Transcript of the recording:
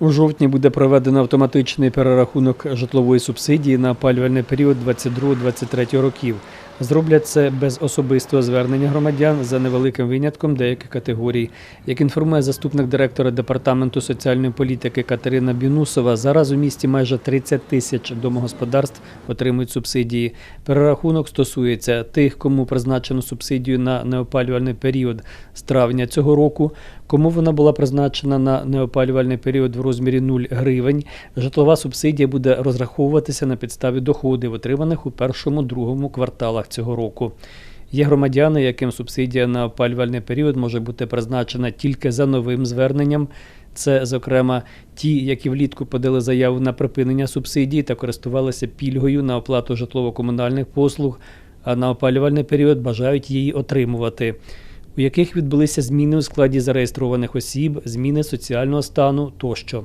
У жовтні буде проведено автоматичний перерахунок житлової субсидії на опалювальний період 22-23 років. Зроблять це без особистого звернення громадян за невеликим винятком деяких категорій. Як інформує заступник директора департаменту соціальної політики Катерина Бінусова, зараз у місті майже 30 тисяч домогосподарств отримують субсидії. Перерахунок стосується тих, кому призначено субсидію на неопалювальний період з травня цього року, кому вона була призначена на неопалювальний період в розмірі 0 гривень. Житлова субсидія буде розраховуватися на підставі доходів, отриманих у першому-другому кварталах цього року. Є громадяни, яким субсидія на опалювальний період може бути призначена тільки за новим зверненням. Це, зокрема, ті, які влітку подали заяву на припинення субсидії та користувалися пільгою на оплату житлово-комунальних послуг, а на опалювальний період бажають її отримувати, у яких відбулися зміни у складі зареєстрованих осіб, зміни соціального стану тощо.